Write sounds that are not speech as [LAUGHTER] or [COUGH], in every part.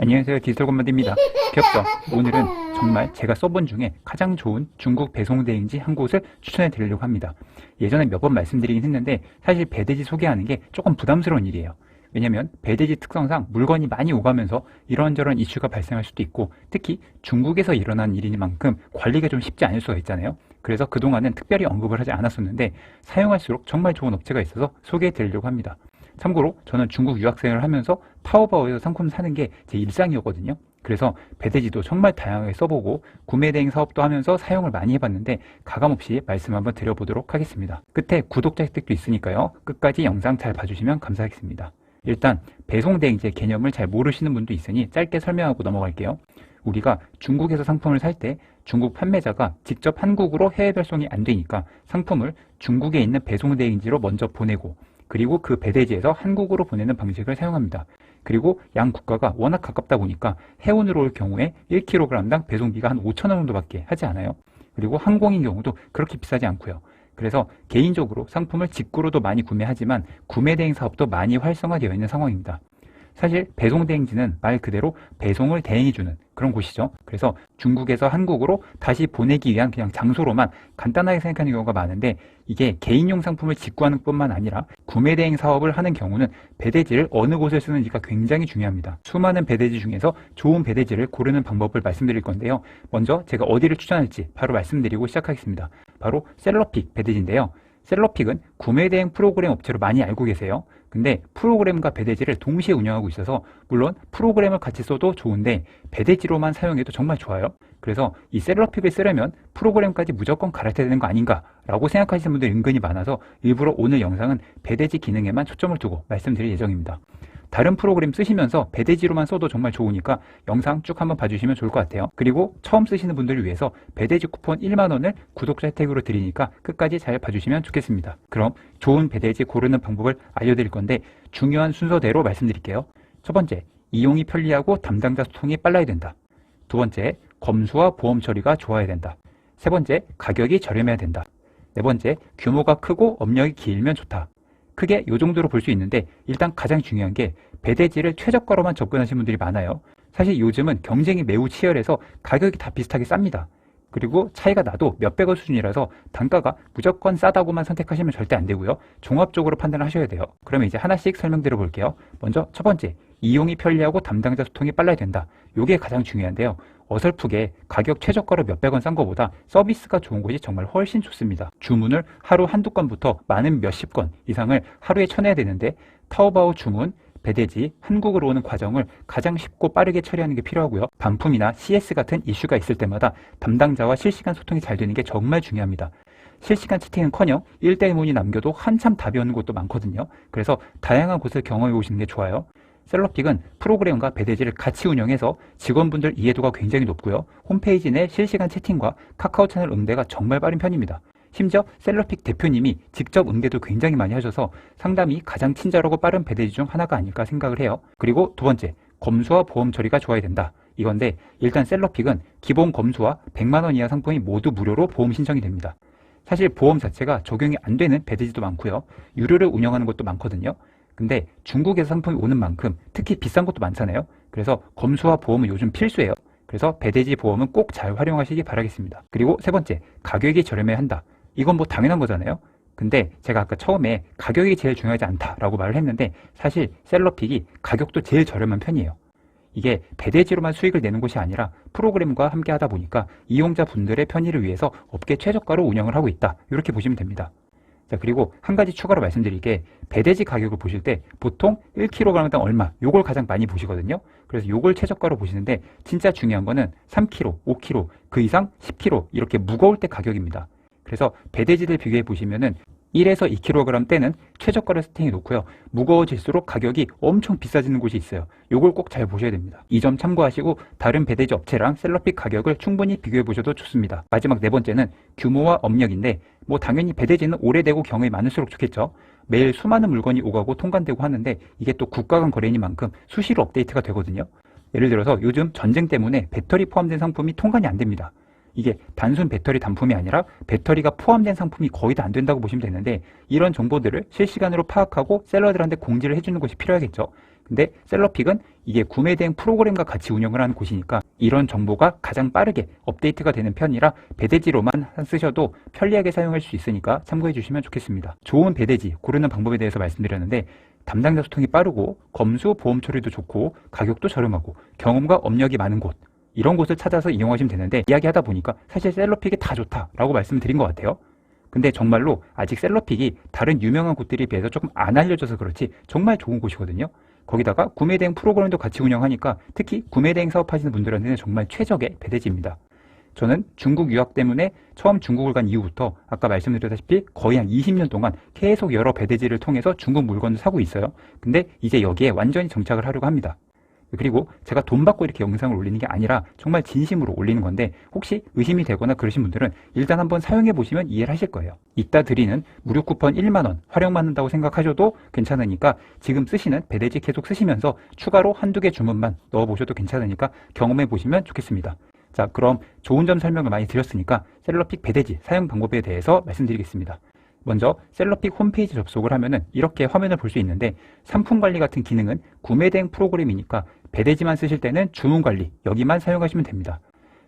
안녕하세요. 디지털 건만드입니다. 귀엽죠? [LAUGHS] 오늘은 정말 제가 써본 중에 가장 좋은 중국 배송 대행지 한 곳을 추천해 드리려고 합니다. 예전에 몇 번 말씀드리긴 했는데 사실 배대지 소개하는 게 조금 부담스러운 일이에요. 왜냐면 배대지 특성상 물건이 많이 오가면서 이런저런 이슈가 발생할 수도 있고 특히 중국에서 일어난 일이니만큼 관리가 좀 쉽지 않을 수가 있잖아요. 그래서 그동안은 특별히 언급을 하지 않았었는데 사용할수록 정말 좋은 업체가 있어서 소개해 드리려고 합니다 참고로 저는 중국 유학생을 하면서 타오바오에서 상품 사는 게 제 일상이었거든요. 그래서 배대지도 정말 다양하게 써보고 구매 대행 사업도 하면서 사용을 많이 해봤는데 가감없이 말씀 한번 드려보도록 하겠습니다. 끝에 구독자 혜택도 있으니까요. 끝까지 영상 잘 봐주시면 감사하겠습니다. 일단 배송 대행지의 개념을 잘 모르시는 분도 있으니 짧게 설명하고 넘어갈게요. 우리가 중국에서 상품을 살 때 중국 판매자가 직접 한국으로 해외 발송이 안 되니까 상품을 중국에 있는 배송 대행지로 먼저 보내고 그리고 그 배대지에서 한국으로 보내는 방식을 사용합니다. 그리고 양 국가가 워낙 가깝다 보니까 해운으로 올 경우에 1kg당 배송비가 한 5,000원 정도밖에 하지 않아요. 그리고 항공인 경우도 그렇게 비싸지 않고요. 그래서 개인적으로 상품을 직구로도 많이 구매하지만 구매 대행 사업도 많이 활성화되어 있는 상황입니다. 사실 배송 대행지는 말 그대로 배송을 대행해주는 그런 곳이죠. 그래서 중국에서 한국으로 다시 보내기 위한 그냥 장소로만 간단하게 생각하는 경우가 많은데 이게 개인용 상품을 직구하는 뿐만 아니라 구매 대행 사업을 하는 경우는 배대지를 어느 곳에 쓰는지가 굉장히 중요합니다. 수많은 배대지 중에서 좋은 배대지를 고르는 방법을 말씀드릴 건데요. 먼저 제가 어디를 추천할지 바로 말씀드리고 시작하겠습니다. 바로 셀러픽 배대지인데요. 셀러픽은 구매 대행 프로그램 업체로 많이 알고 계세요. 근데 프로그램과 배대지를 동시에 운영하고 있어서 물론 프로그램을 같이 써도 좋은데 배대지로만 사용해도 정말 좋아요. 그래서 이 셀러픽을 쓰려면 프로그램까지 무조건 갈아타야 되는 거 아닌가 라고 생각하시는 분들이 은근히 많아서 일부러 오늘 영상은 배대지 기능에만 초점을 두고 말씀드릴 예정입니다. 다른 프로그램 쓰시면서 배대지로만 써도 정말 좋으니까 영상 쭉 한번 봐주시면 좋을 것 같아요. 그리고 처음 쓰시는 분들을 위해서 배대지 쿠폰 1만원을 구독자 혜택으로 드리니까 끝까지 잘 봐주시면 좋겠습니다. 그럼 좋은 배대지 고르는 방법을 알려드릴 건데 중요한 순서대로 말씀드릴게요. 첫 번째, 이용이 편리하고 담당자 소통이 빨라야 된다. 두 번째, 검수와 보험 처리가 좋아야 된다. 세 번째, 가격이 저렴해야 된다. 네 번째, 규모가 크고 업력이 길면 좋다. 크게 이 정도로 볼 수 있는데 일단 가장 중요한 게 배대지를 최저가로만 접근하시는 분들이 많아요. 사실 요즘은 경쟁이 매우 치열해서 가격이 다 비슷하게 쌉니다. 그리고 차이가 나도 몇백원 수준이라서 단가가 무조건 싸다고만 선택하시면 절대 안 되고요. 종합적으로 판단을 하셔야 돼요. 그러면 이제 하나씩 설명드려 볼게요. 먼저 첫 번째, 이용이 편리하고 담당자 소통이 빨라야 된다. 이게 가장 중요한데요. 어설프게 가격 최저가로 몇백원 싼 것보다 서비스가 좋은 곳이 정말 훨씬 좋습니다. 주문을 하루 한두 건부터 많은 몇십 건 이상을 하루에 쳐내야 되는데 타오바오 주문, 배대지, 한국으로 오는 과정을 가장 쉽고 빠르게 처리하는 게 필요하고요. 반품이나 CS 같은 이슈가 있을 때마다 담당자와 실시간 소통이 잘 되는 게 정말 중요합니다. 실시간 채팅은커녕 1대1 문이 남겨도 한참 답이 오는 곳도 많거든요. 그래서 다양한 곳을 경험해 보시는 게 좋아요. 셀럽픽은 프로그램과 배대지를 같이 운영해서 직원분들 이해도가 굉장히 높고요. 홈페이지 내 실시간 채팅과 카카오 채널 응대가 정말 빠른 편입니다. 심지어 셀러픽 대표님이 직접 응대도 굉장히 많이 하셔서 상담이 가장 친절하고 빠른 배대지 중 하나가 아닐까 생각을 해요. 그리고 두 번째, 검수와 보험 처리가 좋아야 된다. 이건데 일단 셀러픽은 기본 검수와 100만 원 이하 상품이 모두 무료로 보험 신청이 됩니다. 사실 보험 자체가 적용이 안 되는 배대지도 많고요. 유료를 운영하는 것도 많거든요. 근데 중국에서 상품이 오는 만큼 특히 비싼 것도 많잖아요. 그래서 검수와 보험은 요즘 필수예요. 그래서 배대지 보험은 꼭 잘 활용하시기 바라겠습니다. 그리고 세 번째, 가격이 저렴해야 한다. 이건 뭐 당연한 거잖아요. 근데 제가 아까 처음에 가격이 제일 중요하지 않다라고 말을 했는데 사실 셀러픽이 가격도 제일 저렴한 편이에요. 이게 배대지로만 수익을 내는 곳이 아니라 프로그램과 함께 하다 보니까 이용자 분들의 편의를 위해서 업계 최저가로 운영을 하고 있다. 이렇게 보시면 됩니다. 자, 그리고 한 가지 추가로 말씀드릴 게 배대지 가격을 보실 때 보통 1kg당 얼마 요걸 가장 많이 보시거든요. 그래서 요걸 최저가로 보시는데 진짜 중요한 거는 3kg, 5kg, 그 이상 10kg 이렇게 무거울 때 가격입니다. 그래서 배대지를 비교해 보시면은 1에서 2kg 때는 최저가로 세팅해 놓고요. 무거워질수록 가격이 엄청 비싸지는 곳이 있어요. 요걸 꼭 잘 보셔야 됩니다. 이 점 참고하시고 다른 배대지 업체랑 셀러픽 가격을 충분히 비교해 보셔도 좋습니다. 마지막 네 번째는 규모와 업력인데 뭐 당연히 배대지는 오래되고 경험이 많을수록 좋겠죠. 매일 수많은 물건이 오가고 통관되고 하는데 이게 또 국가 간 거래니만큼 수시로 업데이트가 되거든요. 예를 들어서 요즘 전쟁 때문에 배터리 포함된 상품이 통관이 안 됩니다. 이게 단순 배터리 단품이 아니라 배터리가 포함된 상품이 거의 다 안 된다고 보시면 되는데 이런 정보들을 실시간으로 파악하고 셀러들한테 공지를 해주는 것이 필요하겠죠. 근데 셀러픽은 이게 구매 대행 프로그램과 같이 운영을 하는 곳이니까 이런 정보가 가장 빠르게 업데이트가 되는 편이라 배대지로만 쓰셔도 편리하게 사용할 수 있으니까 참고해 주시면 좋겠습니다. 좋은 배대지 고르는 방법에 대해서 말씀드렸는데 담당자 소통이 빠르고 검수 보험 처리도 좋고 가격도 저렴하고 경험과 업력이 많은 곳 이런 곳을 찾아서 이용하시면 되는데 이야기하다 보니까 사실 셀러픽이 다 좋다라고 말씀을 드린 것 같아요. 근데 정말로 아직 셀러픽이 다른 유명한 곳들에 비해서 조금 안 알려져서 그렇지 정말 좋은 곳이거든요. 거기다가 구매 대행 프로그램도 같이 운영하니까 특히 구매 대행 사업하시는 분들한테는 정말 최적의 배대지입니다. 저는 중국 유학 때문에 처음 중국을 간 이후부터 아까 말씀드렸다시피 거의 한 20년 동안 계속 여러 배대지를 통해서 중국 물건을 사고 있어요. 근데 이제 여기에 완전히 정착을 하려고 합니다. 그리고 제가 돈 받고 이렇게 영상을 올리는 게 아니라 정말 진심으로 올리는 건데 혹시 의심이 되거나 그러신 분들은 일단 한번 사용해 보시면 이해를 하실 거예요. 이따 드리는 무료 쿠폰 1만원 활용받는다고 생각하셔도 괜찮으니까 지금 쓰시는 배대지 계속 쓰시면서 추가로 한두 개 주문만 넣어 보셔도 괜찮으니까 경험해 보시면 좋겠습니다. 자, 그럼 좋은 점 설명을 많이 드렸으니까 셀러픽 배대지 사용 방법에 대해서 말씀드리겠습니다. 먼저 셀러픽 홈페이지 접속을 하면은 이렇게 화면을 볼 수 있는데 상품 관리 같은 기능은 구매 대행 프로그램이니까 배대지만 쓰실 때는 주문 관리 여기만 사용하시면 됩니다.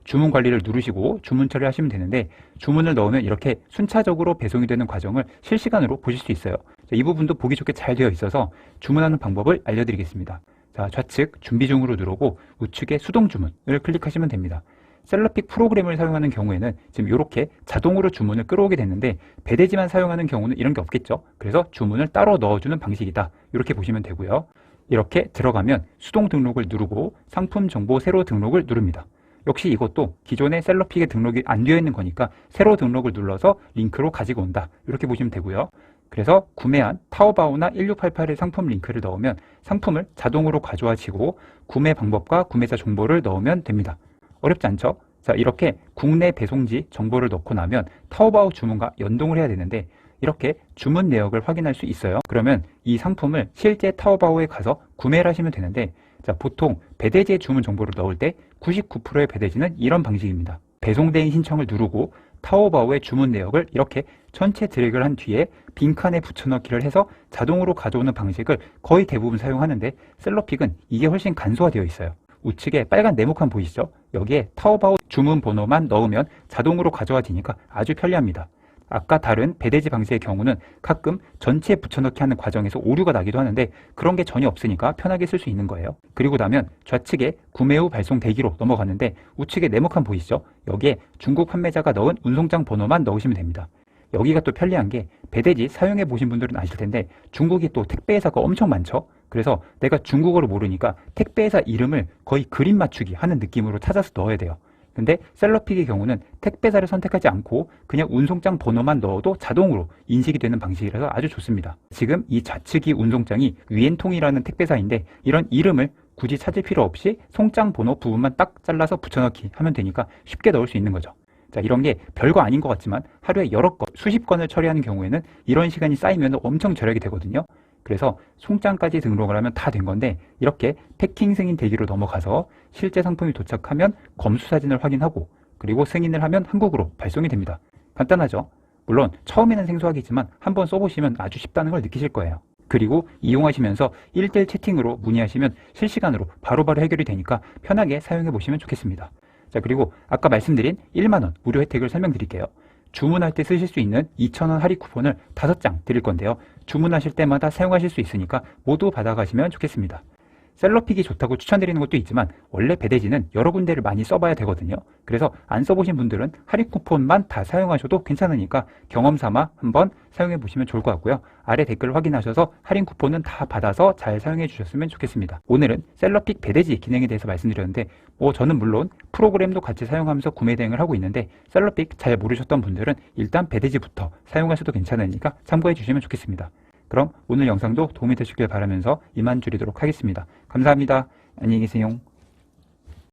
주문 관리를 누르시고 주문 처리하시면 되는데 주문을 넣으면 이렇게 순차적으로 배송이 되는 과정을 실시간으로 보실 수 있어요. 자, 이 부분도 보기 좋게 잘 되어 있어서 주문하는 방법을 알려드리겠습니다. 자, 좌측 준비 중으로 누르고 우측에 수동 주문을 클릭하시면 됩니다. 셀러픽 프로그램을 사용하는 경우에는 지금 이렇게 자동으로 주문을 끌어오게 됐는데 배대지만 사용하는 경우는 이런 게 없겠죠. 그래서 주문을 따로 넣어주는 방식이다. 이렇게 보시면 되고요. 이렇게 들어가면 수동 등록을 누르고 상품 정보 새로 등록을 누릅니다. 역시 이것도 기존의 셀러픽에 등록이 안 되어 있는 거니까 새로 등록을 눌러서 링크로 가지고 온다. 이렇게 보시면 되고요. 그래서 구매한 타오바오나 1688의 상품 링크를 넣으면 상품을 자동으로 가져와지고 구매 방법과 구매자 정보를 넣으면 됩니다. 어렵지 않죠? 자, 이렇게 국내 배송지 정보를 넣고 나면 타오바오 주문과 연동을 해야 되는데 이렇게 주문 내역을 확인할 수 있어요. 그러면 이 상품을 실제 타오바오에 가서 구매를 하시면 되는데 자, 보통 배대지의 주문 정보를 넣을 때 99%의 배대지는 이런 방식입니다. 배송대행 신청을 누르고 타오바오의 주문 내역을 이렇게 전체 드래그를 한 뒤에 빈칸에 붙여넣기를 해서 자동으로 가져오는 방식을 거의 대부분 사용하는데 셀러픽은 이게 훨씬 간소화되어 있어요. 우측에 빨간 네모칸 보이시죠? 여기에 타오바오 주문 번호만 넣으면 자동으로 가져와지니까 아주 편리합니다. 아까 다른 배대지 방식의 경우는 가끔 전체에 붙여넣기 하는 과정에서 오류가 나기도 하는데 그런 게 전혀 없으니까 편하게 쓸 수 있는 거예요. 그리고 나면 좌측에 구매 후 발송 대기로 넘어갔는데 우측에 네모칸 보이시죠? 여기에 중국 판매자가 넣은 운송장 번호만 넣으시면 됩니다. 여기가 또 편리한 게 배대지 사용해 보신 분들은 아실 텐데 중국이 또 택배 회사가 엄청 많죠. 그래서 내가 중국어를 모르니까 택배 회사 이름을 거의 그림 맞추기 하는 느낌으로 찾아서 넣어야 돼요. 근데 셀러픽의 경우는 택배사를 선택하지 않고 그냥 운송장 번호만 넣어도 자동으로 인식이 되는 방식이라서 아주 좋습니다. 지금 이 좌측이 운송장이 위엔통이라는 택배사인데 이런 이름을 굳이 찾을 필요 없이 송장 번호 부분만 딱 잘라서 붙여넣기 하면 되니까 쉽게 넣을 수 있는 거죠. 자, 이런 게 별거 아닌 것 같지만 하루에 여러 건, 수십 건을 처리하는 경우에는 이런 시간이 쌓이면 엄청 절약이 되거든요. 그래서 송장까지 등록을 하면 다 된 건데 이렇게 패킹 승인 대기로 넘어가서 실제 상품이 도착하면 검수 사진을 확인하고 그리고 승인을 하면 한국으로 발송이 됩니다. 간단하죠? 물론 처음에는 생소하겠지만 한번 써보시면 아주 쉽다는 걸 느끼실 거예요. 그리고 이용하시면서 1대1 채팅으로 문의하시면 실시간으로 바로바로 해결이 되니까 편하게 사용해 보시면 좋겠습니다. 자, 그리고 아까 말씀드린 1만원 무료 혜택을 설명드릴게요. 주문할 때 쓰실 수 있는 2,000원 할인 쿠폰을 5장 드릴 건데요. 주문하실 때마다 사용하실 수 있으니까 모두 받아가시면 좋겠습니다. 셀러픽이 좋다고 추천드리는 것도 있지만 원래 배대지는 여러 군데를 많이 써봐야 되거든요. 그래서 안 써보신 분들은 할인 쿠폰만 다 사용하셔도 괜찮으니까 경험 삼아 한번 사용해 보시면 좋을 것 같고요. 아래 댓글 확인하셔서 할인 쿠폰은 다 받아서 잘 사용해 주셨으면 좋겠습니다. 오늘은 셀러픽 배대지 기능에 대해서 말씀드렸는데 뭐 저는 물론 프로그램도 같이 사용하면서 구매 대행을 하고 있는데 셀러픽 잘 모르셨던 분들은 일단 배대지부터 사용하셔도 괜찮으니까 참고해 주시면 좋겠습니다. 그럼 오늘 영상도 도움이 되셨길 바라면서 이만 줄이도록 하겠습니다. 감사합니다. 안녕히 계세요.